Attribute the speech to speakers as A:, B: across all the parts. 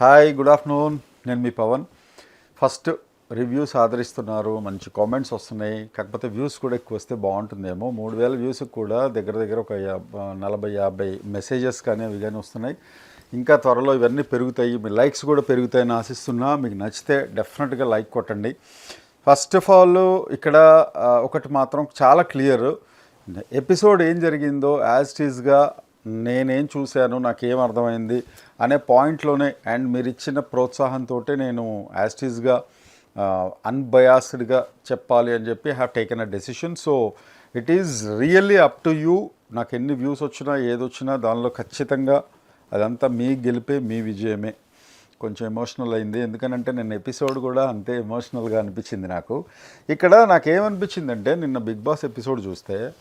A: Hi good afternoon నేను మీ Pawan. First reviews ఆదరిస్తున్నారు. మంచి కామెంట్స్ వస్తున్నాయి. కాకపోతే వ్యూస్ కూడా ఎక్కువ వస్తే బాగుంటుందేమో. మూడు వేల వ్యూస్కి కూడా దగ్గర దగ్గర ఒక నలభై యాభై మెసేజెస్ కానీ అవి కానీ వస్తున్నాయి. ఇంకా త్వరలో ఇవన్నీ పెరుగుతాయి. మీ లైక్స్ కూడా పెరుగుతాయని ఆశిస్తున్నా. మీకు నచ్చితే డెఫినెట్గా లైక్ కొట్టండి. ఫస్ట్ ఆఫ్ ఆల్ ఇక్కడ ఒకటి మాత్రం చాలా క్లియర్ ఎపిసోడ్ ఏం జరిగిందో యాజ్ టీజ్గా నేనేం చూశాను నాకేం అర్థమైంది అనే పాయింట్లోనే అండ్ మీరు ఇచ్చిన ప్రోత్సాహంతో నేను యాస్టీజ్గా అన్బయాస్డ్గా చెప్పాలి అని చెప్పి have taken a decision so it is really up to you నాకు ఎన్ని వ్యూస్ వచ్చినా ఏదొచ్చినా దానిలో ఖచ్చితంగా అదంతా మీ గెలిపే మీ విజయమే. కొంచెం ఎమోషనల్ అయింది. ఎందుకనంటే నిన్న ఎపిసోడ్ కూడా అంతే ఎమోషనల్గా అనిపించింది నాకు. ఇక్కడ నాకేమనిపించిందంటే నిన్న బిగ్ బాస్ ఎపిసోడ్ చూస్తే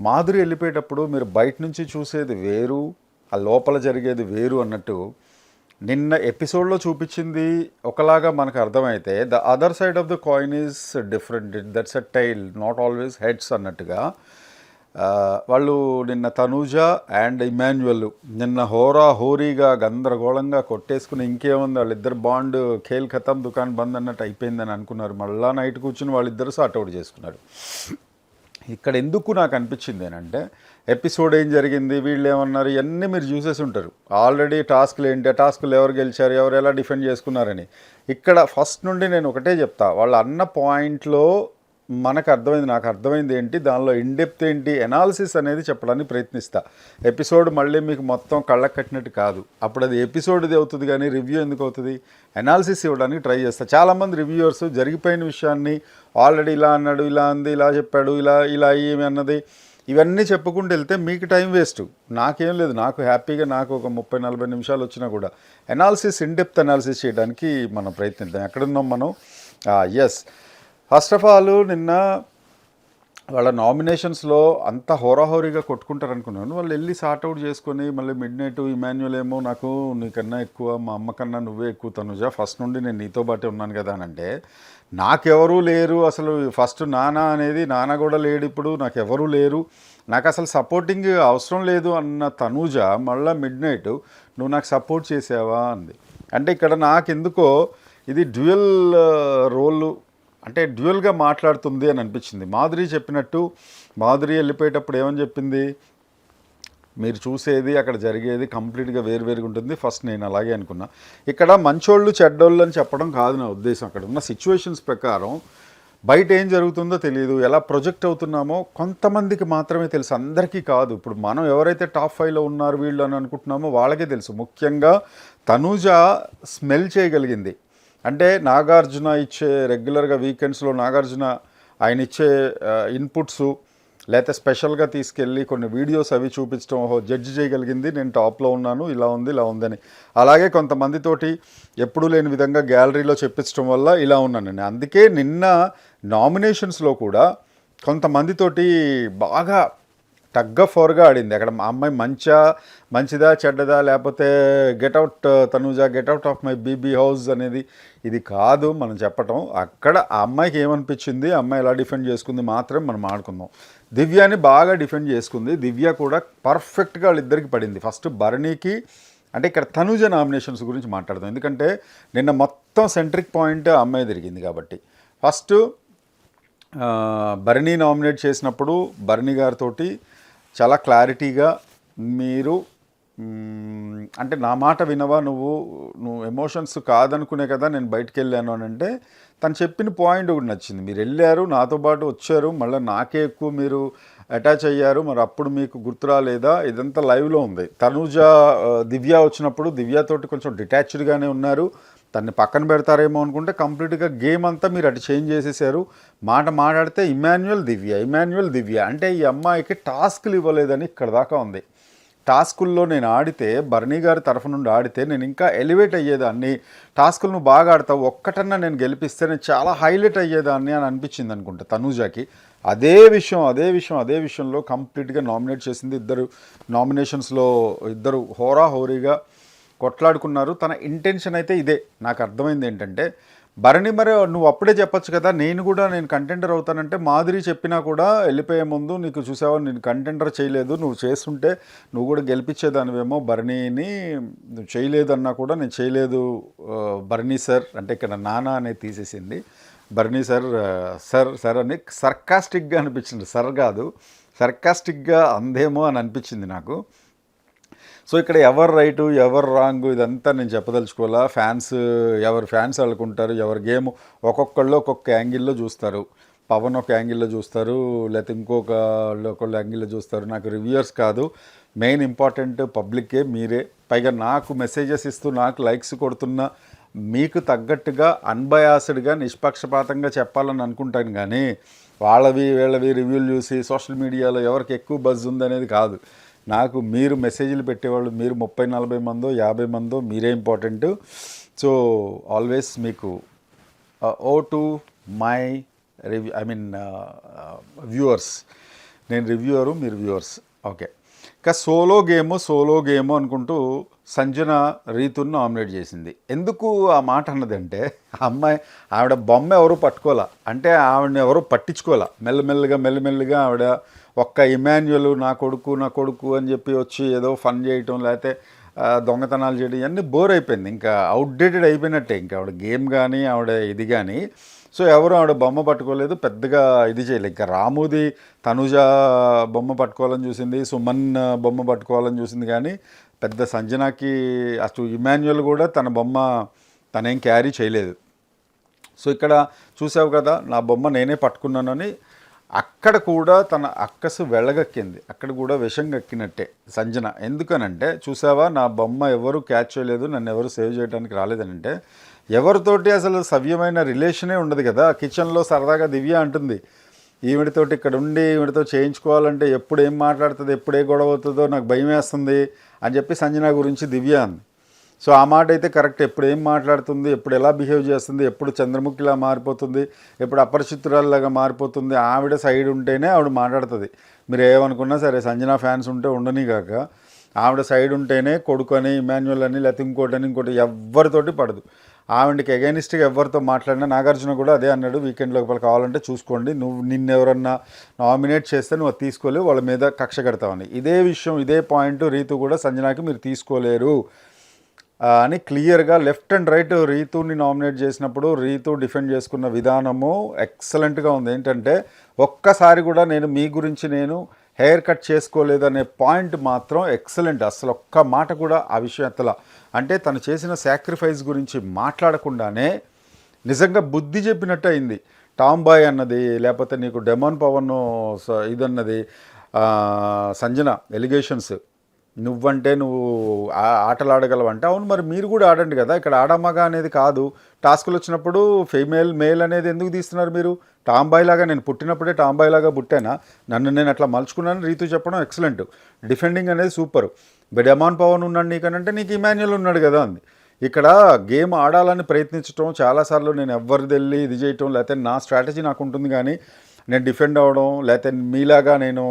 A: మాధురి వెళ్ళిపోయేటప్పుడు మీరు బయట నుంచి చూసేది వేరు ఆ లోపల జరిగేది వేరు అన్నట్టు నిన్న ఎపిసోడ్లో చూపించింది ఒకలాగా మనకు అర్థమైతే the other side of the coin is different that's a tail not always heads అన్నట్టుగా వాళ్ళు నిన్న తనూజ అండ్ ఇమాన్యువల్ నిన్న హోరా హోరీగా గందరగోళంగా కొట్టేసుకుని ఇంకేముంది వాళ్ళిద్దరు బాండ్ ఖేల్ ఖతం దుకాన్ బంద్ అన్నట్టు అయిపోయిందని అనుకున్నారు. మళ్ళా నైట్ కూర్చుని వాళ్ళిద్దరు సార్ట్అవుట్ చేసుకున్నారు. ఇక్కడ ఎందుకు నాకు అనిపించింది ఏంటంటే ఎపిసోడ్ ఏం జరిగింది వీళ్ళు ఏమన్నారు ఇవన్నీ మీరు చూసేసి ఉంటారు. ఆల్రెడీ టాస్క్లు ఏంటి ఆ టాస్క్లు ఎవరు గెలిచారు ఎవరు ఎలా డిఫెండ్ చేసుకున్నారని. ఇక్కడ ఫస్ట్ నుండి నేను ఒకటే చెప్తా వాళ్ళు అన్న పాయింట్లో మనకు అర్థమైంది నాకు అర్థమైంది ఏంటి? దానిలో ఇండెప్త్ ఏంటి? ఎనాలిసిస్ అనేది చెప్పడానికి ప్రయత్నిస్తా. ఎపిసోడ్ మళ్ళీ మీకు మొత్తం కళ్ళకు కట్టినట్టు కాదు. అప్పుడు అది ఎపిసోడ్ది అవుతుంది కానీ రివ్యూ ఎందుకు అవుతుంది? ఎనాలిసిస్ ఇవ్వడానికి ట్రై చేస్తా. చాలామంది రివ్యూవర్స్ జరిగిపోయిన విషయాన్ని ఆల్రెడీ ఇలా అన్నాడు ఇలా అంది ఇలా చెప్పాడు ఇలా ఇలా ఏమి అన్నది ఇవన్నీ చెప్పుకుంటూ వెళ్తే మీకు టైం వేస్ట్ నాకేం లేదు. నాకు హ్యాపీగా నాకు ఒక ముప్పై నలభై నిమిషాలు వచ్చినా కూడా ఎనాలిసిస్ ఇన్డెప్త్ ఎనాలిసిస్ చేయడానికి మనం ప్రయత్నిద్దాం. ఎక్కడున్నాం మనం? ఎస్ ఫస్ట్ ఆఫ్ ఆల్ నిన్న వాళ్ళ నామినేషన్స్లో అంత హోరాహోరీగా కొట్టుకుంటారు అనుకున్నాను వాళ్ళు వెళ్ళి సార్ట్ అవుట్ చేసుకొని మళ్ళీ మిడ్ నైట్ ఇమాన్యువల్ ఏమో నాకు నీకన్నా ఎక్కువ మా అమ్మ కన్నా నువ్వే ఎక్కువ తనుజా ఫస్ట్ నుండి నేను నీతో పాటే ఉన్నాను కదా అని అంటే నాకెవరూ లేరు అసలు. ఫస్ట్ నాన్న అనేది నాన్న కూడా లేడు ఇప్పుడు నాకెవరూ లేరు. నాకు అసలు సపోర్టింగ్ అవసరం లేదు అన్న తనూజ మళ్ళీ మిడ్ నైట్ నువ్వు నాకు సపోర్ట్ చేసావా అంది. అంటే ఇక్కడ నాకెందుకో ఇది డ్యూయల్ రోల్ uh, అంటే డ్యూయల్గా మాట్లాడుతుంది అని అనిపించింది. మాధురి చెప్పినట్టు మాధురి వెళ్ళిపోయేటప్పుడు ఏమని చెప్పింది? మీరు చూసేది అక్కడ జరిగేది కంప్లీట్గా వేరువేరుగా ఉంటుంది. ఫస్ట్ నేను అలాగే అనుకున్నా. ఇక్కడ మంచోళ్ళు చెడ్డోళ్ళు అని చెప్పడం కాదు నా ఉద్దేశం. అక్కడ ఉన్న సిచ్యువేషన్స్ ప్రకారం బయట ఏం జరుగుతుందో తెలియదు ఎలా ప్రొజెక్ట్ అవుతున్నామో కొంతమందికి మాత్రమే తెలుసు. అందరికీ కాదు. ఇప్పుడు మనం ఎవరైతే టాప్ ఫైవ్లో ఉన్నారు వీళ్ళు అని అనుకుంటున్నామో వాళ్ళకే తెలుసు. ముఖ్యంగా తనూజ స్మెల్ చేయగలిగింది. అంటే నాగార్జున ఇచ్చే రెగ్యులర్గా వీకెండ్స్లో నాగార్జున ఆయన ఇచ్చే ఇన్పుట్స్ లేకపోతే స్పెషల్గా తీసుకెళ్ళి కొన్ని వీడియోస్ అవి చూపించడం ఓహో జడ్జి చేయగలిగింది నేను టాప్లో ఉన్నాను ఇలా ఉంది ఇలా ఉందని. అలాగే కొంతమందితోటి ఎప్పుడూ లేని విధంగా గ్యాలరీలో చెప్పించడం వల్ల ఇలా ఉన్నాను నేను. అందుకే నిన్న నామినేషన్స్లో కూడా కొంతమందితోటి బాగా టగ్గ ఫోర్గా ఆడింది. అక్కడ మా అమ్మాయి మంచా మంచిదా చెడ్డదా లేకపోతే get out Tanuja get out of my BB house అనేది ఇది కాదు మనం చెప్పటం. అక్కడ ఆ అమ్మాయికి ఏమనిపించింది? అమ్మాయి ఎలా డిఫెండ్ చేసుకుంది మాత్రం మనం ఆడుకుందాం. దివ్యాని బాగా డిఫెండ్ చేసుకుంది. దివ్య కూడా పర్ఫెక్ట్గా వాళ్ళిద్దరికి పడింది. ఫస్ట్ భరణికి అంటే ఇక్కడ తనుజ నామినేషన్స్ గురించి మాట్లాడదాం. ఎందుకంటే నిన్న మొత్తం సెంట్రిక్ పాయింట్ అమ్మాయి తిరిగింది కాబట్టి. ఫస్ట్ భరణి నామినేట్ చేసినప్పుడు భరణి గారితోటి చాలా క్లారిటీగా మీరు అంటే నా మాట వినవా? నువ్వు నువ్వు ఎమోషన్స్ కాదనుకునే కదా నేను బయటికి వెళ్ళాను అని అంటే తను చెప్పిన పాయింట్ ఒకటి నచ్చింది. మీరు వెళ్ళారు నాతో పాటు వచ్చారు మళ్ళీ నాకే ఎక్కువ మీరు అటాచ్ అయ్యారు మరి అప్పుడు మీకు గుర్తురాలేదా ఇదంతా లైవ్లో ఉంది. తనుజ దివ్య వచ్చినప్పుడు దివ్యతోటి కొంచెం డిటాచ్డ్గానే ఉన్నారు. తన్ని పక్కన పెడతారేమో అనుకుంటే కంప్లీట్గా గేమ్ అంతా మీరు అటు చేంజ్ చేసేసారు. మాట మాట్లాడితే ఇమాన్యువల్ దివ్య ఇమాన్యువల్ దివ్య. అంటే ఈ అమ్మాయికి టాస్క్లు ఇవ్వలేదని ఇక్కడ దాకా ఉంది. టాస్కుల్లో నేను ఆడితే బర్నీ గారి తరఫు నుండి ఆడితే నేను ఇంకా ఎలివేట్ అయ్యేదాన్ని టాస్కులు నువ్వు బాగా ఆడతావు ఒక్కటన్నా నేను గెలిపిస్తే నేను చాలా హైలైట్ అయ్యేదాన్ని అని అనిపించింది అనుకుంటా తనూజాకి. అదే విషయం అదే విషయం అదే విషయంలో కంప్లీట్గా నామినేట్ చేసింది ఇద్దరు. నామినేషన్స్లో ఇద్దరు హోరా హోరీగా కొట్లాడుకున్నారు. తన ఇంటెన్షన్ అయితే ఇదే. నాకు అర్థమైంది ఏంటంటే భరణి మరి నువ్వు అప్పుడే చెప్పొచ్చు కదా నేను కూడా నేను కంటెండర్ అవుతానంటే మాదిరి చెప్పినా కూడా వెళ్ళిపోయే ముందు నీకు చూసావా నేను కంటెండర్ చేయలేదు. నువ్వు చేస్తుంటే నువ్వు కూడా గెలిపించేదానివేమో భరణిని. నువ్వు చేయలేదన్నా కూడా నేను చేయలేదు భరణి సార్ అంటే ఇక్కడ నానా అనేది తీసేసింది. Bharani sir sir sir sir అని సర్కాస్టిక్గా అనిపించింది. సార్ కాదు సర్కాస్టిక్గా అందేమో అని అనిపించింది నాకు. సో ఇక్కడ ఎవరు రైటు ఎవరు రాంగ్ ఇదంతా నేను చెప్పదలుచుకోవాలా? ఫ్యాన్స్ ఎవరు ఫ్యాన్స్ వాళ్ళకుంటారు ఎవరి గేమ్ ఒక్కొక్కళ్ళు ఒక్కొక్క యాంగిల్లో చూస్తారు. పవన్ ఒక యాంగిల్లో చూస్తారు లేకపోతే ఇంకొక ఒకళ్ళు యాంగిల్లో చూస్తారు. నాకు రివ్యూయర్స్ కాదు మెయిన్ ఇంపార్టెంట్ పబ్లిక్కే మీరే. పైగా నాకు మెసేజెస్ ఇస్తూ నాకు లైక్స్ కొడుతున్న మీకు తగ్గట్టుగా అన్బయాస్డ్గా నిష్పక్షపాతంగా చెప్పాలని అనుకుంటాను కానీ వాళ్ళవి వీళ్ళవి రివ్యూలు చూసి సోషల్ మీడియాలో ఎవరికి ఎక్కువ బజ్ ఉందనేది కాదు. నాకు మీరు మెసేజ్లు పెట్టేవాళ్ళు మీరు ముప్పై నలభై మందో యాభై మందో మీరే ఇంపార్టెంట్. సో ఆల్వేస్ మీకు ఓ to my review I mean viewers నేను రివ్యూవరు మీరు వ్యూవర్స్ ఓకే ఇంకా సోలో గేమ్ సోలో గేమ్ అనుకుంటూ సంజన రీతును నామినేట్ చేసింది. ఎందుకు ఆ మాట అన్నదంటే ఆ అమ్మాయి ఆవిడ బొమ్మ ఎవరు పట్టుకోలే. అంటే ఆవిడని ఎవరు పట్టించుకోలే. మెల్లమెల్లగా మెల్లమెల్లగా ఆవిడ ఒక్క ఇమాన్యువల్ నా కొడుకు నా కొడుకు అని చెప్పి వచ్చి ఏదో ఫన్ చేయటం లేకపోతే దొంగతనాలు చేయడం ఇవన్నీ బోర్ అయిపోయింది. ఇంకా అవుట్డేటెడ్ అయిపోయినట్టే. ఇంకా ఆవిడ గేమ్ కానీ ఆవిడ ఇది కానీ సో ఎవరు ఆవిడ బొమ్మ పట్టుకోలేదు. పెద్దగా ఇది చేయలేదు ఇంకా రాముది తనుజ బొమ్మ పట్టుకోవాలని చూసింది సుమన్ బొమ్మ పట్టుకోవాలని చూసింది కానీ పెద్ద సంజనాకి అసలు ఇమాన్యువల్ కూడా తన బొమ్మ తనేం క్యారీ చేయలేదు. సో ఇక్కడ చూసావు కదా నా బొమ్మ నేనే పట్టుకున్నానని అక్కడ కూడా తన అక్కసు వెళ్ళగక్కింది అక్కడ కూడా విషం గక్కినట్టే సంజన. ఎందుకనంటే చూసావా నా బొమ్మ ఎవరు క్యాచ్ చేయలేదు నన్ను ఎవరు సేవ్ చేయడానికి రాలేదనంటే ఎవరితోటి అసలు సవ్యమైన రిలేషనే ఉండదు కదా. కిచెన్లో సరదాగా దివ్య అంటుంది ఈవిడితోటి ఇక్కడ ఉండి ఈవిడితో చేయించుకోవాలంటే ఎప్పుడు ఏం మాట్లాడుతుంది ఎప్పుడు ఏ గొడవ అవుతుందో నాకు భయం వేస్తుంది అని చెప్పి సంజన గురించి దివ్య అంది. సో ఆ మాట అయితే కరెక్ట్. ఎప్పుడు ఏం మాట్లాడుతుంది ఎప్పుడు ఎలా బిహేవ్ చేస్తుంది ఎప్పుడు చంద్రముఖిలా మారిపోతుంది ఎప్పుడు అపరిచితురాల్లాగా మారిపోతుంది ఆవిడ సైడ్ ఉంటేనే ఆవిడ మాట్లాడుతుంది. మీరు ఏమనుకున్నా సరే సంజన ఫ్యాన్స్ ఉంటే ఉండని కాక ఆవిడ సైడ్ ఉంటేనే కొడుకు అని ఇమాన్యువల్ అని లేకపోతే ఇంకోటి అని ఇంకోటి ఎవరితోటి పడదు. ఆవిడకి అగైనిస్ట్గా ఎవరితో మాట్లాడినా నాగార్జున కూడా అదే అన్నాడు వీకెండ్ లోపల కావాలంటే చూసుకోండి. నువ్వు నిన్ను ఎవరన్నా నామినేట్ చేస్తే నువ్వు అది తీసుకోలేవు వాళ్ళ మీద కక్ష కడతావని. ఇదే విషయం ఇదే పాయింట్ రీతు కూడా సంజనాకి మీరు తీసుకోలేరు. అని క్లియర్గా లెఫ్ట్ అండ్ రైట్ రీతుని నామినేట్ చేసినప్పుడు రీతు డిఫెండ్ చేసుకున్న విధానము ఎక్సలెంట్గా ఉంది. ఏంటంటే ఒక్కసారి కూడా నేను మీ గురించి నేను హెయిర్ కట్ చేసుకోలేదనే పాయింట్ మాత్రం ఎక్సలెంట్ అసలు ఒక్క మాట కూడా ఆ విషయం అంటే తను చేసిన సాక్రిఫైస్ గురించి మాట్లాడకుండానే నిజంగా బుద్ధి చెప్పినట్టు అయింది. టామ్ బాయ్ అన్నది లేకపోతే నీకు డెమాన్ పవన్ స- ఇదన్నది సంజన ఎలిగేషన్స్ నువ్వంటే నువ్వు ఆ- ఆటలు ఆడగలవంటే అవును మరి మీరు కూడా ఆడండి కదా. ఇక్కడ ఆడమ్మగా అనేది కాదు. టాస్కులు వచ్చినప్పుడు ఫీమేల్ మేల్ అనేది ఎందుకు తీస్తున్నారు మీరు? టాంబాయ్ లాగా నేను పుట్టినప్పుడే టాంబాయ్ లాగా పుట్టానా? నన్ను నేను అట్లా మలుచుకున్నాను రీతు చెప్పడం ఎక్సలెంట్ డిఫెండింగ్ అనేది సూపర్ బెడమాన్ పవన్ ఉన్నాడు నీకనంటే నీకు ఇమాన్యుల్ ఉన్నాడు కదా అంది. ఇక్కడ గేమ్ ఆడాలని ప్రయత్నించడం చాలాసార్లు నేను ఎవరిది వెళ్ళి ఇది చేయటం లేకపోతే నా స్ట్రాటజీ నాకు ఉంటుంది కానీ నేను డిఫెండ్ అవ్వడం లేకపోతే మీలాగా నేను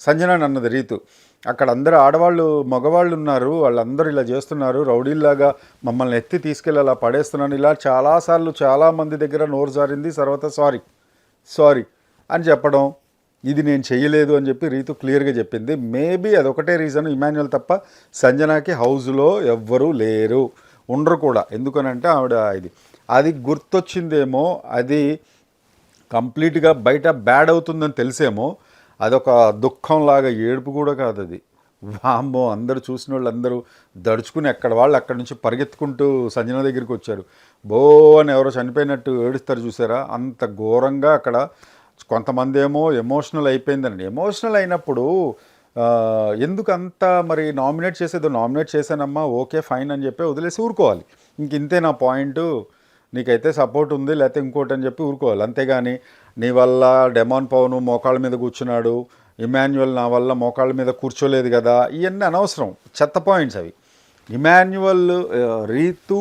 A: సంజన అన్నది రీతు. అక్కడ అందరూ ఆడవాళ్ళు మగవాళ్ళు ఉన్నారు వాళ్ళందరూ ఇలా చేస్తున్నారు రౌడీల్లాగా మమ్మల్ని ఎత్తి తీసుకెళ్ళి అలా పడేస్తున్నాను. ఇలా చాలాసార్లు చాలామంది దగ్గర నోరు జారింది తర్వాత సారీ సారీ అని చెప్పడం. ఇది నేను చేయలేదు అని చెప్పి రీతు క్లియర్గా చెప్పింది. మేబీ అదొకటే రీజన్ ఇమాన్యువల్ తప్ప సంజనాకి హౌస్లో ఎవ్వరూ లేరు. ఉండరు కూడా. ఎందుకనంటే ఆవిడ ఇది. అది గుర్తొచ్చిందేమో అది కంప్లీట్గా బయట బ్యాడ్ అవుతుందని తెలిసేమో అదొక దుఃఖంలాగా ఏడుపు కూడా కాదు అది. వామ్మో అందరూ చూసిన వాళ్ళు అందరూ దడుచుకుని ఎక్కడ వాళ్ళు అక్కడి నుంచి పరిగెత్తుకుంటూ సంజన దగ్గరికి వచ్చారు. బో అని ఎవరో చనిపోయినట్టు ఏడుస్తారు చూసారా? అంత ఘోరంగా అక్కడ కొంతమంది ఏమో ఎమోషనల్ అయిపోయిందండి. ఎమోషనల్ అయినప్పుడు ఎందుకంత మరి నామినేట్ చేసేదో నామినేట్ చేశానమ్మా ఓకే ఫైన్ అని చెప్పి వదిలేసి ఊరుకోవాలి. ఇంక ఇంతే నా పాయింట్ నీకైతే సపోర్ట్ ఉంది లేకపోతే ఇంకోటి అని చెప్పి ఊరుకోవాలి. అంతేగాని నీ వల్ల డెమాన్ పవన్ మోకాళ్ళ మీద కూర్చున్నాడు. ఇమాన్యువల్ నా వల్ల మోకాళ్ళ మీద కూర్చోలేదు కదా. ఇవన్నీ అనవసరం. చెత్త పాయింట్స్ అవి. ఇమాన్యువల్ రీతు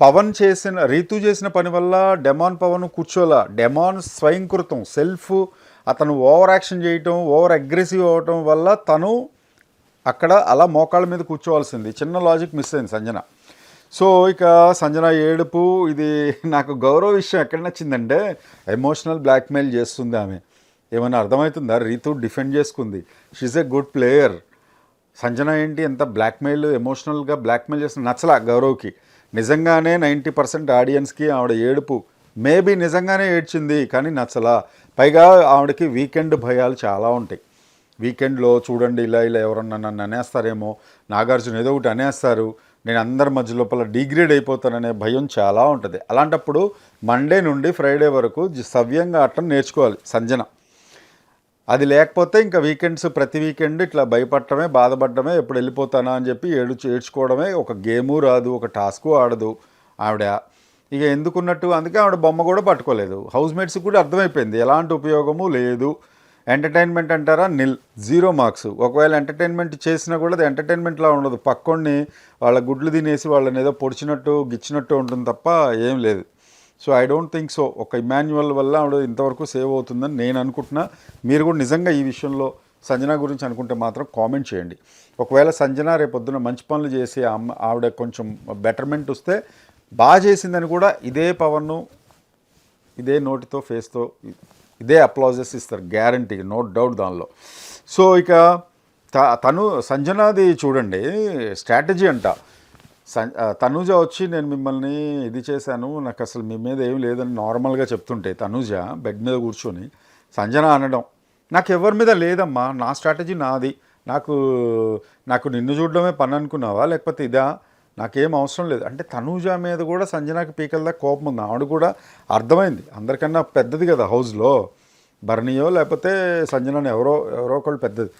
A: పవన్ చేసిన రీతు చేసిన పని వల్ల డెమాన్ పవన్ కూర్చోలా. డెమాన్ స్వయంకృతం సెల్ఫ్ అతను ఓవర్ యాక్షన్ చేయటం ఓవర్ అగ్రెసివ్ అవ్వటం వల్ల తను అక్కడ అలా మోకాళ్ళ మీద కూర్చోవాల్సింది. చిన్న లాజిక్ మిస్ అయింది సంజన. సో ఇక సంజన ఏడుపు ఇది నాకు గౌరవ విషయం ఎక్కడ నచ్చిందంటే ఎమోషనల్ బ్లాక్మెయిల్ చేస్తుంది ఆమె. ఏమైనా అర్థమవుతుందా? రీతు డిఫెండ్ చేసుకుంది. She's a good player Sanjana ఏంటి ఎంత బ్లాక్మెయిల్ ఎమోషనల్గా బ్లాక్మెయిల్ చేస్తుంది? నచ్చలా గౌరవ్కి. నిజంగానే నైంటీ పర్సెంట్ ఆడియన్స్కి ఆవిడ ఏడుపు. మేబీ నిజంగానే ఏడ్చింది కానీ నచ్చలా. పైగా ఆవిడకి వీకెండ్ భయాలు చాలా ఉంటాయి. వీకెండ్లో చూడండి ఇలా ఇలా ఎవరన్నా నన్ను అనేస్తారేమో నాగార్జున ఏదో ఒకటి అనేస్తారు నేను అందరి మధ్య లోపల డిగ్రేడ్ అయిపోతాననే భయం చాలా ఉంటుంది. అలాంటప్పుడు మండే నుండి ఫ్రైడే వరకు సవ్యంగా ఆడటం నేర్చుకోవాలి సంజన. అది లేకపోతే ఇంకా వీకెండ్స్ ప్రతి వీకెండ్ ఇట్లా భయపడటమే బాధపడటమే ఎప్పుడు వెళ్ళిపోతానా అని చెప్పి ఏడు ఏడ్చుకోవడమే ఒక గేము రాదు ఒక టాస్కు ఆడదు ఆవిడ. ఇక ఎందుకున్నట్టు అందుకే ఆవిడ బొమ్మ కూడా పట్టుకోలేదు. హౌస్ మేట్స్ కూడా అర్థమైపోయింది. ఎలాంటి ఉపయోగము లేదు. ఎంటర్టైన్మెంట్ అంటారా? నిల్. Zero marks. ఒకవేళ ఎంటర్టైన్మెంట్ చేసినా కూడా అది ఎంటర్టైన్మెంట్లా ఉండదు. పక్కోడిని వాళ్ళ గుడ్లు తినేసి వాళ్ళని ఏదో పొడిచినట్టు గిచ్చినట్టు ఉంటుంది తప్ప ఏం లేదు. So I don't think so. ఒక ఇమాన్యువల్ వల్ల ఆవిడ ఇంతవరకు సేవ్ అవుతుందని నేను అనుకుంటున్నా. మీరు కూడా నిజంగా ఈ విషయంలో సంజన గురించి అనుకుంటే మాత్రం కామెంట్ చేయండి. ఒకవేళ సంజన రేపొద్దున మంచి పనులు చేసి అమ్మ ఆవిడ కొంచెం బెటర్మెంట్ వస్తే బాగా చేసిందని కూడా ఇదే పవన్ను ఇదే నోటితో ఫేస్తో ఇదే అప్లాజెస్ ఇస్తారు. గ్యారంటీ నో డౌట్ దానిలో. సో ఇక త- తను సంజనాది చూడండి స్ట్రాటజీ అంట. తనూజ వచ్చి నేను మిమ్మల్ని ఇది చేశాను నాకు అసలు మీ మీద ఏం లేదని నార్మల్గా చెప్తుంటే తనూజ బెడ్ మీద కూర్చొని సంజన అనడం నాకు ఎవరి మీద లేదమ్మా నా స్ట్రాటజీ నాది నాకు నాకు నిన్ను చూడడమే పని అనుకున్నావా లేకపోతే ఇదా నాకేం అవసరం లేదు. అంటే తనూజ మీద కూడా సంజనాకి పీకల్దా కోపం ఉంది. ఆవిడ కూడా అర్థమైంది. అందరికన్నా పెద్దది కదా హౌస్లో బర్నియో లేకపోతే సంజనని ఎవరో ఎవరో ఒకళ్ళు పెద్దది.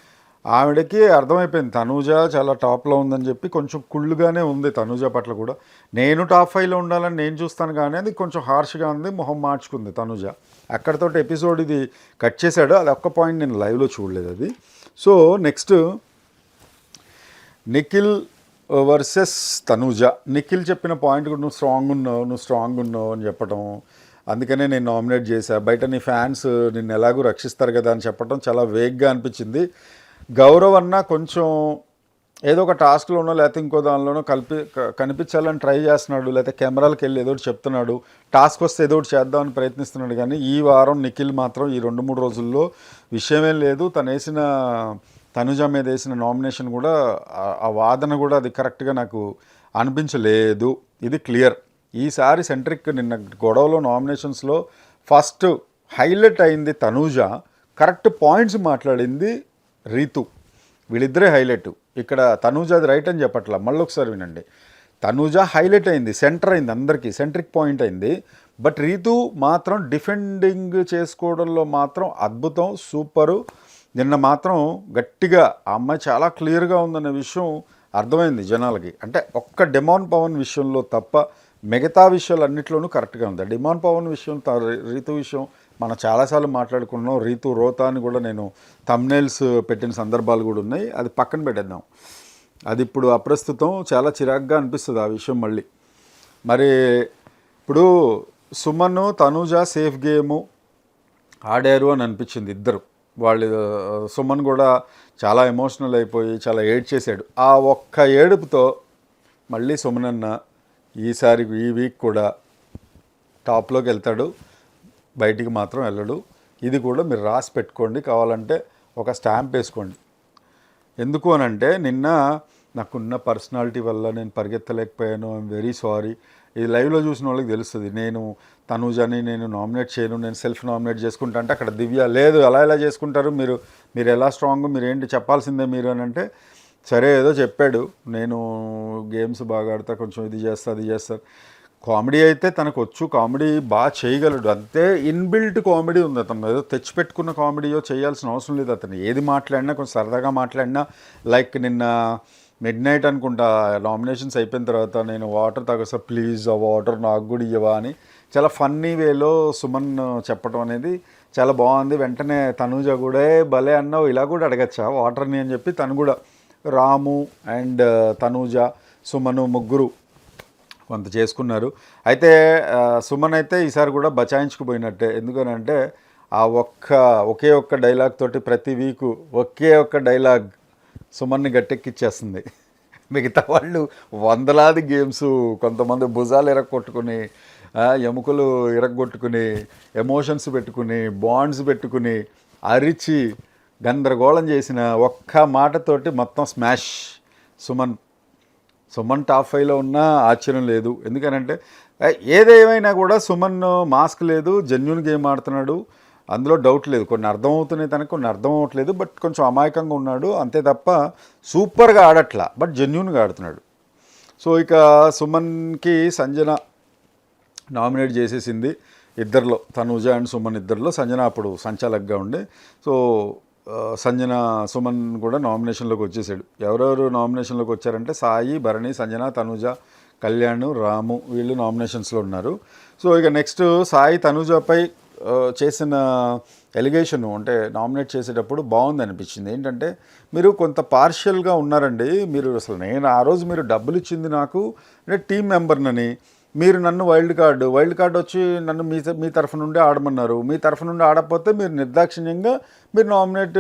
A: ఆవిడకి అర్థమైపోయింది. తనూజ చాలా టాప్లో ఉందని చెప్పి కొంచెం కుళ్ళుగానే ఉంది తనూజ పట్ల కూడా. నేను టాప్ ఫైవ్లో ఉండాలని నేను చూస్తాను కానీ అది కొంచెం హార్ష్గా ఉంది మొహం మార్చుకుంది తనూజ. అక్కడితో ఎపిసోడ్ ఇది కట్ చేశాడు. అది ఒక్క పాయింట్ నేను లైవ్లో చూడలేదు అది. So next Nikhil versus Tanuja. Nikhil చెప్పిన పాయింట్ కూడా నువ్వు స్ట్రాంగ్ ఉన్నావు నువ్వు స్ట్రాంగ్ ఉన్నావు అని చెప్పడం అందుకనే నేను నామినేట్ చేశా. బయట నీ ఫ్యాన్స్ నిన్ను ఎలాగూ రక్షిస్తారు కదా అని చెప్పడం చాలా వేగ్గా అనిపించింది. గౌరవ్ అన్న కొంచెం ఏదో ఒక టాస్క్లోనో లేకపోతే ఇంకో దానిలోనో కలిపి కనిపించాలని ట్రై చేస్తున్నాడు లేకపోతే కెమెరాలకు వెళ్ళి ఏదో ఒకటి చెప్తున్నాడు టాస్క్ వస్తే ఏదో ఒకటి చేద్దామని ప్రయత్నిస్తున్నాడు కానీ ఈ వారం నిఖిల్ మాత్రం ఈ రెండు మూడు రోజుల్లో విషయమేం లేదు. తను వేసిన తనుజ మీద వేసిన నామినేషన్ కూడా ఆ- ఆ వాదన కూడా అది కరెక్ట్గా నాకు అనిపించలేదు. ఇది క్లియర్. ఈసారి సెంట్రిక్ నిన్న గొడవలో నామినేషన్స్లో ఫస్ట్ హైలైట్ అయింది తనూజ కరెక్ట్ పాయింట్స్ మాట్లాడింది రీతు. వీళ్ళిద్దరే హైలైట్. ఇక్కడ తనూజాది రైట్ అని చెప్పట్లా. మళ్ళీ ఒకసారి వినండి. తనూజ హైలైట్ అయింది సెంటర్ అయింది అందరికీ సెంట్రిక్ పాయింట్ అయింది. బట్ రీతు మాత్రం డిఫెండింగ్ చేసుకోవడంలో మాత్రం అద్భుతం సూపరు. నిన్న మాత్రం గట్టిగా ఆ అమ్మాయి చాలా క్లియర్గా ఉందన్న విషయం అర్థమైంది జనాలకి. అంటే ఒక్క డిమాన్ పవన్ విషయంలో తప్ప మిగతా విషయాలు అన్నింటిలోనూ కరెక్ట్గా ఉంది. డిమాన్ పవన్ విషయం త- రీతు విషయం మనం చాలాసార్లు మాట్లాడుకున్నాం. రీతు రోతా అని కూడా నేను తమ్నేల్స్ పెట్టిన సందర్భాలు కూడా ఉన్నాయి. అది పక్కన పెట్టేద్దాం. అది ఇప్పుడు అప్రస్తుతం చాలా చిరాగ్గా అనిపిస్తుంది ఆ విషయం మళ్ళీ. మరి ఇప్పుడు సుమన్ తనూజ సేఫ్ గేము ఆడారు అని అనిపించింది ఇద్దరు. వాళ్ళు సుమన్ కూడా చాలా ఎమోషనల్ అయిపోయి చాలా ఏడ్ చేశాడు ఆ ఒక్క ఏడుపుతో మళ్ళీ సుమన్ అన్న ఈసారి ఈ వీక్ కూడా టాప్లోకి వెళ్తాడు. బయటికి మాత్రం వెళ్ళడు. ఇది కూడా మీరు రాసి పెట్టుకోండి. కావాలంటే ఒక స్టాంప్ వేసుకోండి. ఎందుకు అని అంటే నిన్న నాకున్న పర్సనాలిటీ వల్ల నేను పరిగెత్తలేకపోయాను. ఐఎమ్ వెరీ సారీ ఇది లైవ్లో చూసిన వాళ్ళకి తెలుస్తుంది. నేను తనూజని నేను నామినేట్ చేయను. నేను సెల్ఫ్ నామినేట్ చేసుకుంటా అంటే అక్కడ దివ్య లేదు. అలా ఎలా చేసుకుంటారు మీరు? మీరు ఎలా స్ట్రాంగ్? మీరు ఏంటి? చెప్పాల్సిందే మీరు అని అంటే సరే ఏదో చెప్పాడు. నేను గేమ్స్ బాగా ఆడతా కొంచెం ఇది చేస్తా అది చేస్తాను కామెడీ అయితే తనకు వచ్చు కామెడీ బాగా చేయగలడు. అంతే ఇన్బిల్ట్ కామెడీ ఉంది అతను ఏదో తెచ్చిపెట్టుకున్న కామెడీయో చేయాల్సిన అవసరం లేదు. అతను ఏది మాట్లాడినా కొంచెం సరదాగా మాట్లాడినా లైక్ నిన్న మిడ్ నైట్ అనుకుంటా నామినేషన్స్ అయిపోయిన తర్వాత నేను వాటర్ తాగొస్తా ప్లీజ్ ఆ వాటర్ నాకు కూడా ఇవ్వవా అని చాలా ఫన్నీ వేలో సుమన్ చెప్పడం అనేది చాలా బాగుంది. వెంటనే తనూజ కూడా భలే అన్నావు ఇలా కూడా అడగచ్చా వాటర్ని అని చెప్పి తను కూడా రాము అండ్ తనూజ సుమను ముగ్గురు కొంత చేసుకున్నారు. అయితే సుమన్ అయితే ఈసారి కూడా బచాయించుకుపోయినట్టే. ఎందుకనంటే ఆ ఒక్క ఒకే ఒక్క డైలాగ్ తోటి ప్రతి వీకు ఒకే ఒక్క డైలాగ్ సుమన్ని గట్టెక్కిచ్చేస్తుంది. మిగతా వాళ్ళు వందలాది గేమ్స్ కొంతమంది భుజాలు ఇరగొట్టుకుని ఎముకలు ఇరగొట్టుకుని ఎమోషన్స్ పెట్టుకుని బాండ్స్ పెట్టుకుని అరిచి గందరగోళం చేసిన ఒక్క మాటతోటి మొత్తం స్మాష్ సుమన్. సుమన్ టాప్ ఫైవ్లో ఉన్నా ఆశ్చర్యం లేదు. ఎందుకనంటే ఏదేమైనా కూడా సుమన్ మాస్క్ లేదు జెన్యున్ గేమ్ ఆడుతున్నాడు. అందులో డౌట్ లేదు. కొన్ని అర్థమవుతున్నాయి తనకు కొన్ని అర్థం అవ్వట్లేదు. బట్ కొంచెం అమాయకంగా ఉన్నాడు. అంతే తప్ప సూపర్గా ఆడట్లా బట్ జెన్యున్గా ఆడుతున్నాడు. సో ఇక సుమన్కి సంజన నామినేట్ చేసేసింది ఇద్దరిలో తనుజ అండ్ సుమన్ ఇద్దరిలో. సంజన అప్పుడు సంచాలక్గా ఉండే. సో సంజన సుమన్ కూడా నామినేషన్లోకి వచ్చేసాడు. ఎవరెవరు నామినేషన్లోకి వచ్చారంటే సాయి భరణి సంజన తనుజ కళ్యాణ్ రాము వీళ్ళు నామినేషన్స్లో ఉన్నారు. సో ఇక నెక్స్ట్ సాయి తనుజపై చేసిన ఎలిగేషన్ అంటే నామినేట్ చేసేటప్పుడు బాగుంది అనిపించింది. ఏంటంటే మీరు కొంత పార్షియల్గా ఉన్నారండి. మీరు అసలు నేను ఆ రోజు మీరు డబ్బులు ఇచ్చింది నాకు అంటే టీం మెంబర్నని మీరు నన్ను వైల్డ్ కార్డు వైల్డ్ కార్డు వచ్చి నన్ను మీ మీ తరఫు నుండి ఆడమన్నారు. మీ తరఫు నుండి ఆడకపోతే మీరు నిర్దాక్షిణ్యంగా మీరు నామినేట్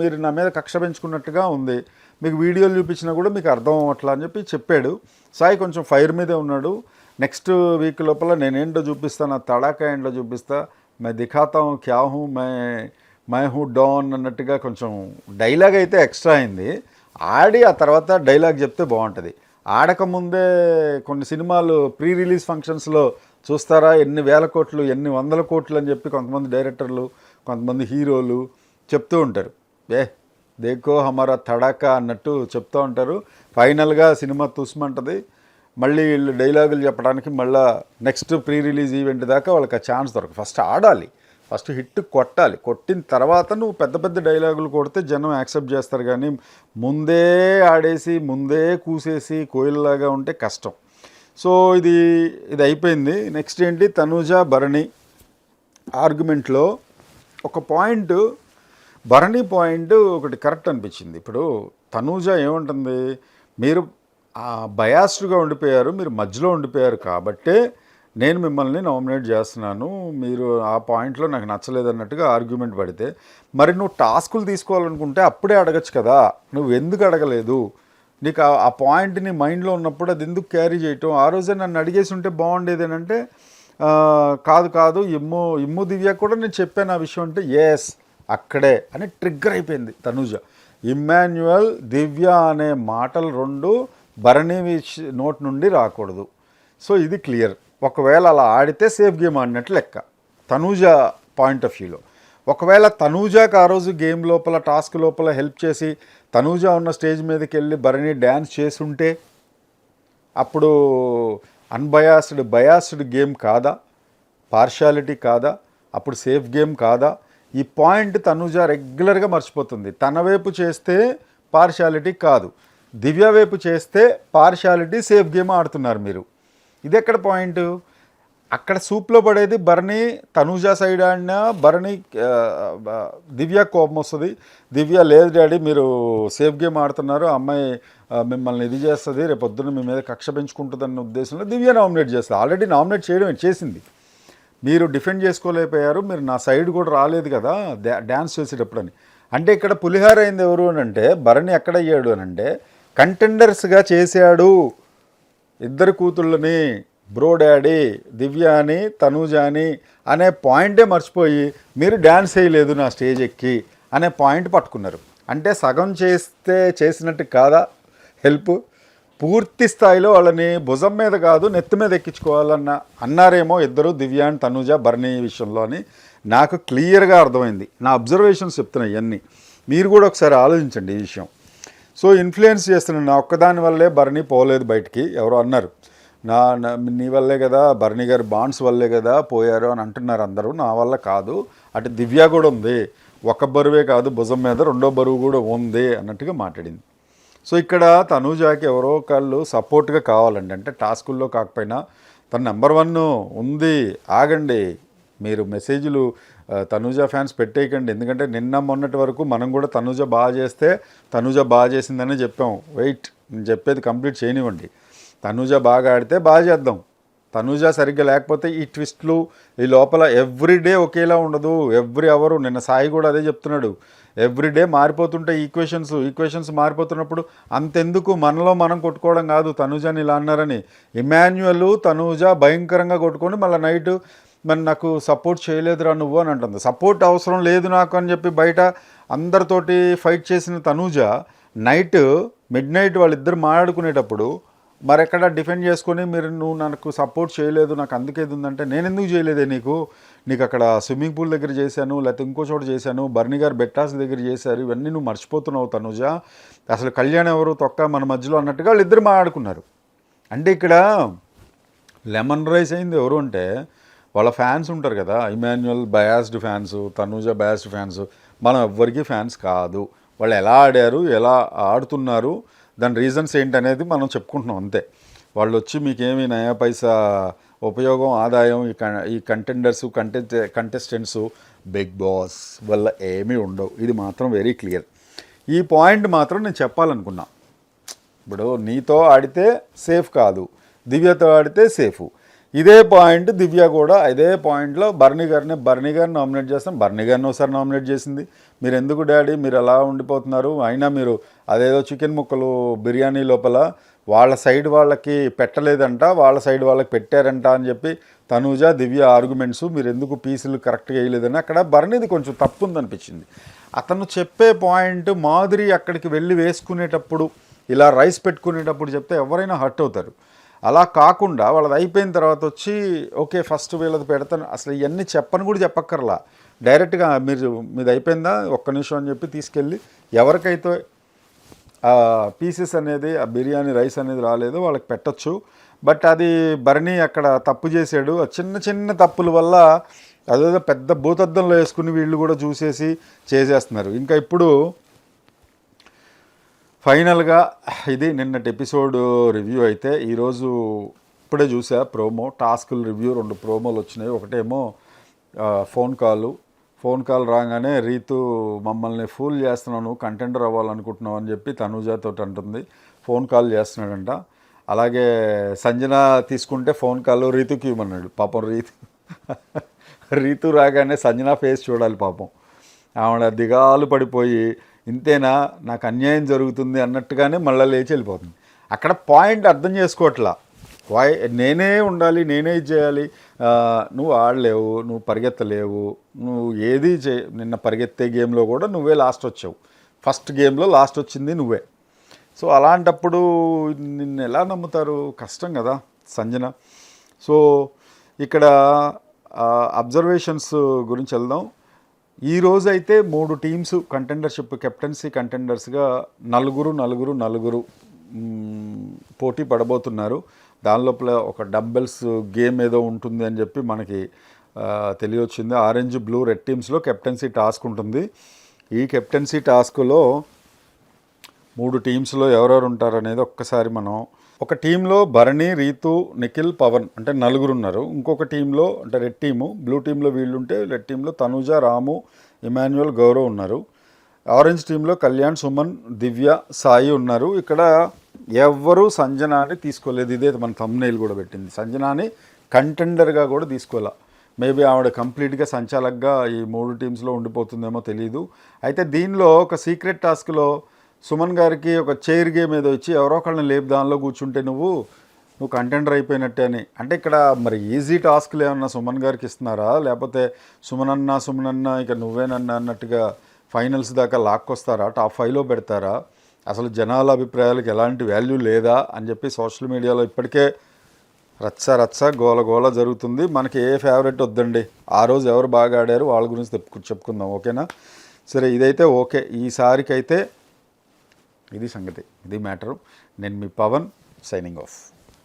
A: మీరు నా మీద కక్ష పెంచుకున్నట్టుగా ఉంది. మీకు వీడియోలు చూపించినా కూడా మీకు అర్థం అవ్వట్లా అని చెప్పి చెప్పాడు. సాయి కొంచెం ఫైర్ మీదే ఉన్నాడు. నెక్స్ట్ వీక్ లోపల నేనేంటో చూపిస్తా నా తడాకా ఏంటో చూపిస్తా. మే దిఖాతా క్యా హూ మే మై హూ డౌన్ అన్నట్టుగా కొంచెం డైలాగ్ అయితే ఎక్స్ట్రా అయింది. ఆడి ఆ తర్వాత డైలాగ్ చెప్తే బాగుంటుంది. ఆడకముందే కొన్ని సినిమాలు ప్రీ రిలీజ్ ఫంక్షన్స్లో చూస్తారా? ఎన్ని వేల కోట్లు ఎన్ని వందల కోట్లు అని చెప్పి కొంతమంది డైరెక్టర్లు కొంతమంది హీరోలు చెప్తూ ఉంటారు. ఏ దేకో హమారా తడాకా అన్నట్టు చెప్తూ ఉంటారు. ఫైనల్గా సినిమా తుస్మంటది. మళ్ళీ వీళ్ళు డైలాగులు చెప్పడానికి మళ్ళీ నెక్స్ట్ ప్రీ రిలీజ్ ఈవెంట్ దాకా వాళ్ళకి ఆ ఛాన్స్ దొరకదు. ఫస్ట్ ఆడాలి. ఫస్ట్ హిట్ కొట్టాలి. కొట్టిన తర్వాత నువ్వు పెద్ద పెద్ద డైలాగులు కొడితే జనం యాక్సెప్ట్ చేస్తారు కానీ ముందే ఆడేసి ముందే కూసేసి కోయిల్లాగా ఉంటే కష్టం. సో ఇది ఇది అయిపోయింది. నెక్స్ట్ ఏంటి? తనూజ భరణి ఆర్గ్యుమెంట్లో ఒక పాయింట్ భరణి పాయింట్ ఒకటి కరెక్ట్ అనిపించింది. ఇప్పుడు తనూజ ఏముంటుంది? మీరు బయాస్డ్గా ఉండిపోయారు మీరు మధ్యలో ఉండిపోయారు కాబట్టే నేను మిమ్మల్ని నామినేట్ చేస్తున్నాను. మీరు ఆ పాయింట్లో నాకు నచ్చలేదు అన్నట్టుగా ఆర్గ్యుమెంట్ పడితే మరి నువ్వు టాస్కులు తీసుకోవాలనుకుంటే అప్పుడే అడగచ్చు కదా. నువ్వు ఎందుకు అడగలేదు? నీకు ఆ- పాయింట్ని మైండ్లో ఉన్నప్పుడు అది ఎందుకు క్యారీ చేయటం? ఆ రోజే నన్ను అడిగేసి ఉంటే బాగుండేది కాదు కాదు ఇమ్ము ఇమ్ము దివ్య కూడా నేను చెప్పాను ఆ విషయం అంటే ఎస్ అక్కడే అని ట్రిగ్గర్ అయిపోయింది తనూజ. ఇమ్మాన్యువల్ దివ్య అనే మాటలు రెండు భరణి నోట్ నుండి రాకూడదు. సో ఇది క్లియర్. ఒకవేళ అలా ఆడితే సేఫ్ గేమ్ ఆడినట్లు లెక్క. తనూజ పాయింట్ ఆఫ్ వ్యూలో. ఒకవేళ తనూజాకి ఆ రోజు గేమ్ లోపల టాస్క్ లోపల హెల్ప్ చేసి తనూజ ఉన్న స్టేజ్ మీదకి వెళ్ళి భరణి డ్యాన్స్ చేసుంటే అప్పుడు అన్బయాస్డ్ బయాస్డ్ గేమ్ కాదా? పార్షాలిటీ కాదా? అప్పుడు సేఫ్ గేమ్ కాదా? ఈ పాయింట్ తనూజ రెగ్యులర్గా మర్చిపోతుంది. తన వైపు చేస్తే పార్షాలిటీ కాదు. దివ్య వైపు చేస్తే పార్షాలిటీ సేఫ్ గేమ్ ఆడుతున్నారు మీరు. ఇది ఎక్కడ పాయింట్? అక్కడ సూప్లో పడేది భరణి తనూజ సైడ్ ఆడినా భరణి దివ్య కోపం వస్తుంది. దివ్య లేదు డాడీ మీరు సేఫ్ గేమ్ ఆడుతున్నారు. అమ్మాయి మిమ్మల్ని ఇది చేస్తుంది. రేపు పొద్దున్న మీ మీద కక్ష పెంచుకుంటుందన్న ఉద్దేశంలో దివ్య నామినేట్ చేస్తుంది. ఆల్రెడీ నామినేట్ చేయడం చేసింది. మీరు డిఫెండ్ చేసుకోలేకపోయారు. మీరు నా సైడ్ కూడా రాలేదు కదా డ్యాన్స్ చేసేటప్పుడు అని అంటే ఇక్కడ పులిహార అయింది ఎవరు అని అంటే భరణి ఎక్కడ అయ్యాడు అని అంటే కంటెండర్స్గా చేశాడు. ఇద్దరు కూతుళ్ళని బ్రో డాడీ దివ్య అని తనూజ అని అనే పాయింటే మర్చిపోయి మీరు డ్యాన్స్ చేయలేదు నా స్టేజ్ ఎక్కి అనే పాయింట్ పట్టుకున్నారు. అంటే సగం చేస్తే చేసినట్టు కాదా హెల్ప్? పూర్తి స్థాయిలో వాళ్ళని భుజం మీద కాదు నెత్తి మీద ఎక్కించుకోవాలన్న అన్నారేమో ఇద్దరు దివ్య అండ్ తనూజ భరణి విషయంలో అని. నాకు క్లియర్గా అర్థమైంది. నా అబ్జర్వేషన్స్ చెప్తున్నాయి ఇవన్నీ మీరు కూడా ఒకసారి ఆలోచించండి ఈ విషయం. సో ఇన్ఫ్లుయెన్స్ చేస్తున్నాను నా ఒక్కదాని వల్లే భరణి పోలేదు బయటికి ఎవరో అన్నారు. నా నీ వల్లే కదా భరణి గారి బాండ్స్ వల్లే కదా పోయారు అని అంటున్నారు అందరూ. నా వల్ల కాదు. అటు దివ్య కూడా ఉంది. ఒక బరువే కాదు భుజం మీద రెండో బరువు కూడా ఉంది అన్నట్టుగా మాట్లాడింది. సో ఇక్కడ తనూజాకి ఎవరో ఒకళ్ళు సపోర్ట్గా కావాలండి. అంటే టాస్కుల్లో కాకపోయినా తన నెంబర్ వన్ ఉంది. ఆగండి. మీరు మెసేజ్లు తనూజ ఫ్యాన్స్ పెట్టేయకండి. ఎందుకంటే నిన్న మొన్నటి వరకు మనం కూడా తనూజ బాగా చేస్తే తనూజ బాగా చేసిందనే చెప్పాం. వెయిట్ చెప్పేది కంప్లీట్ చేయనివ్వండి. తనూజ బాగా ఆడితే బాగా చేద్దాం. తనూజ సరిగ్గా లేకపోతే ఈ ట్విస్ట్లు ఈ లోపల ఎవ్రీ డే ఒకేలా ఉండదు. ఎవ్రీ అవరు నిన్న సాయి కూడా అదే చెప్తున్నాడు. ఎవ్రీ డే మారిపోతుంటే ఈక్వేషన్స్ ఈక్వేషన్స్ మారిపోతున్నప్పుడు అంతెందుకు? మనలో మనం కొట్టుకోవడం కాదు తనూజని ఇలా అన్నారని. ఇమాన్యువల్ తనూజ భయంకరంగా కొట్టుకొని మళ్ళీ నైట్ మరి నాకు సపోర్ట్ చేయలేదురా నువ్వు అని అంటుంది. సపోర్ట్ అవసరం లేదు నాకు అని చెప్పి బయట అందరితోటి ఫైట్ చేసిన తనూజ నైట్ మిడ్ నైట్ వాళ్ళిద్దరు మాట్లాడుకునేటప్పుడు మరి ఎక్కడ డిఫెండ్ చేసుకొని మీరు నువ్వు నాకు సపోర్ట్ చేయలేదు నాకు అందుకేది ఉందంటే నేను ఎందుకు చేయలేదే నీకు? నీకు అక్కడ స్విమ్మింగ్ పూల్ దగ్గర చేశాను లేకపోతే ఇంకో చోట చేశాను బర్ని గారు బెట్టాస్ దగ్గర చేశారు ఇవన్నీ నువ్వు మర్చిపోతున్నావు తనుజ. అసలు కళ్యాణ్ ఎవరు తొక్క మన మధ్యలో అన్నట్టుగా వాళ్ళిద్దరు మాట్లాడుకున్నారు. అంటే ఇక్కడ లెమన్ రైస్ అయింది ఎవరు అంటే వాళ్ళ ఫ్యాన్స్ ఉంటారు కదా Emmanuel biased fans Tanuja biased fans మనం ఎవ్వరికీ ఫ్యాన్స్ కాదు. వాళ్ళు ఎలా ఆడారు ఎలా ఆడుతున్నారు దాని రీజన్స్ ఏంటనేది మనం చెప్పుకుంటున్నాం అంతే. వాళ్ళు వచ్చి మీకేమి నయా పైసా ఉపయోగం ఆదాయం ఈ ఈ contenders contest contestants Bigg Boss వల్ల ఏమీ ఉండవు. ఇది మాత్రం వెరీ క్లియర్ ఈ పాయింట్ మాత్రం నేను చెప్పాలనుకున్నా. ఇప్పుడు నీతో ఆడితే సేఫ్ కాదు. దివ్యతో ఆడితే సేఫ్ ఇదే పాయింట్ దివ్య కూడా ఇదే పాయింట్లో బర్నీ గారిని బర్నీ గారిని నామినేట్ చేస్తాం. బర్నీ గారిని ఒకసారి నామినేట్ చేసింది. మీరు ఎందుకు డాడీ? మీరు అలా ఉండిపోతున్నారు? అయినా మీరు అదేదో చికెన్ ముక్కలు బిర్యానీ లోపల వాళ్ళ సైడ్ వాళ్ళకి పెట్టలేదంట వాళ్ళ సైడ్ వాళ్ళకి పెట్టారంట అని చెప్పి తనూజ దివ్య ఆర్గ్యుమెంట్స్ మీరు ఎందుకు పీసులు కరెక్ట్గా వేయలేదని అక్కడ బర్నీది కొంచెం తప్పు ఉందనిపించింది అతను చెప్పే పాయింట్ మాదిరి అక్కడికి వెళ్ళి వేసుకునేటప్పుడు ఇలా రైస్ పెట్టుకునేటప్పుడు చెప్తే ఎవరైనా హర్ట్ అవుతారు. అలా కాకుండా వాళ్ళది అయిపోయిన తర్వాత వచ్చి ఓకే ఫస్ట్ వీళ్ళది పెడతాను. అసలు ఇవన్నీ చెప్పని కూడా చెప్పక్కర్లా. డైరెక్ట్గా మీరు మీది అయిపోయిందా? ఒక్క నిమిషం అని చెప్పి తీసుకెళ్ళి ఎవరికైతే పీసెస్ అనేది ఆ బిర్యానీ రైస్ అనేది రాలేదు వాళ్ళకి పెట్టొచ్చు. బట్ అది భరణి అక్కడ తప్పు చేశాడు. చిన్న చిన్న తప్పుల వల్ల అదేదో పెద్ద భూతద్దంలో వేసుకుని వీళ్ళు కూడా చూసేసి చేసేస్తున్నారు. ఇంకా ఇప్పుడు ఫైనల్గా ఇది నిన్నటి ఎపిసోడ్ రివ్యూ అయితే ఈరోజు ఇప్పుడే చూసా ప్రోమో టాస్కులు రివ్యూ రెండు ప్రోమోలు వచ్చినాయి. ఒకటేమో ఫోన్ కాలు. ఫోన్ కాల్ రాగానే రీతు మమ్మల్ని ఫూల్ చేస్తున్నాను కంటెండర్ అవ్వాలనుకుంటున్నావు అని చెప్పి తనుజాతో అంటుంది. ఫోన్ కాల్ చేస్తున్నాడంట. అలాగే సంజన తీసుకుంటే ఫోన్ కాల్ రీతుకి ఇవ్వమన్నాడు. పాపం రీతు రీతు రాగానే సంజన ఫేస్ చూడాలి పాపం. ఆవిడ దిగాలు పడిపోయి ఇంతేనా? నాకు అన్యాయం జరుగుతుంది అన్నట్టుగానే మళ్ళీ లేచి వెళ్ళిపోతుంది. అక్కడ పాయింట్ అర్థం చేసుకోవట్లా. వాయ్ నేనే ఉండాలి నేనే చేయాలి. నువ్వు ఆడలేవు నువ్వు పరిగెత్తలేవు నువ్వు ఏది చే నిన్న పరిగెత్తే గేమ్లో కూడా నువ్వే లాస్ట్ వచ్చావు. ఫస్ట్ గేమ్లో లాస్ట్ వచ్చింది నువ్వే. సో అలాంటప్పుడు నిన్ను ఎలా నమ్ముతారు? కష్టం కదా సంజన. సో ఇక్కడ అబ్జర్వేషన్స్ గురించి వెళ్దాం. ఈ రోజు అయితే మూడు టీమ్స్ కంటెండర్షిప్ కెప్టెన్సీ కంటెండర్స్గా నలుగురు నలుగురు నలుగురు పోటీ పడబోతున్నారు. దాని లోపల ఒక డంబెల్స్ గేమ్ ఏదో ఉంటుంది అని చెప్పి మనకి తెలియొచ్చింది. ఆరెంజ్ బ్లూ రెడ్ టీమ్స్లో కెప్టెన్సీ టాస్క్ ఉంటుంది. ఈ కెప్టెన్సీ టాస్క్లో మూడు టీమ్స్లో ఎవరెవరు ఉంటారు అనేది ఒక్కసారి మనం ఒక టీంలో భరణి రీతు నిఖిల్ పవన్ అంటే నలుగురు ఉన్నారు ఇంకొక టీంలో అంటే రెడ్ టీము బ్లూ టీంలో వీళ్ళుంటే రెడ్ టీంలో తనుజ రాము ఇమాన్యువల్ గౌరవ్ ఉన్నారు. ఆరెంజ్ టీంలో కళ్యాణ్ సుమన్ దివ్య సాయి ఉన్నారు. ఇక్కడ ఎవ్వరూ సంజనాని తీసుకోలేదు. ఇదే మన తమ్నేల్ కూడా పెట్టింది. సంజనాని కంటెండర్గా కూడా తీసుకోలే మేబీ ఆవిడ కంప్లీట్గా సంచాలకగా ఈ మూడు టీమ్స్లో ఉండిపోతుందేమో తెలియదు అయితే దీనిలో ఒక సీక్రెట్ టాస్క్లో సుమన్ గారికి ఒక చైర్ గేమ్ ఏదో ఇచ్చి ఎవరో ఒకళ్ళని లేపు దానిలో కూర్చుంటే నువ్వు నువ్వు కంటెండర్ అయిపోయినట్టే అని. అంటే ఇక్కడ మరి ఈజీ టాస్క్లు ఏమన్నా సుమన్ గారికి ఇస్తున్నారా? లేకపోతే సుమన్ అన్న సుమన్ అన్న ఇక నువ్వేనన్నా అన్నట్టుగా ఫైనల్స్ దాకా లాక్కొస్తారా? టాప్ ఫైవ్లో పెడతారా? అసలు జనాల అభిప్రాయాలకు ఎలాంటి వాల్యూ లేదా? అని చెప్పి సోషల్ మీడియాలో ఇప్పటికే రచ్చ రచ్చ గోల గోల జరుగుతుంది. మనకి ఏ ఫేవరెట్ వద్దండి? ఆ రోజు ఎవరు బాగా ఆడారు? వాళ్ళ గురించి తెప్పు చెప్పుకుందాం ఓకేనా? సరే ఇదైతే ఓకే. ఈసారికైతే ఇది సంగతి. ఇది మ్యాటరు. నేను మీ పవన్ సైనింగ్ ఆఫ్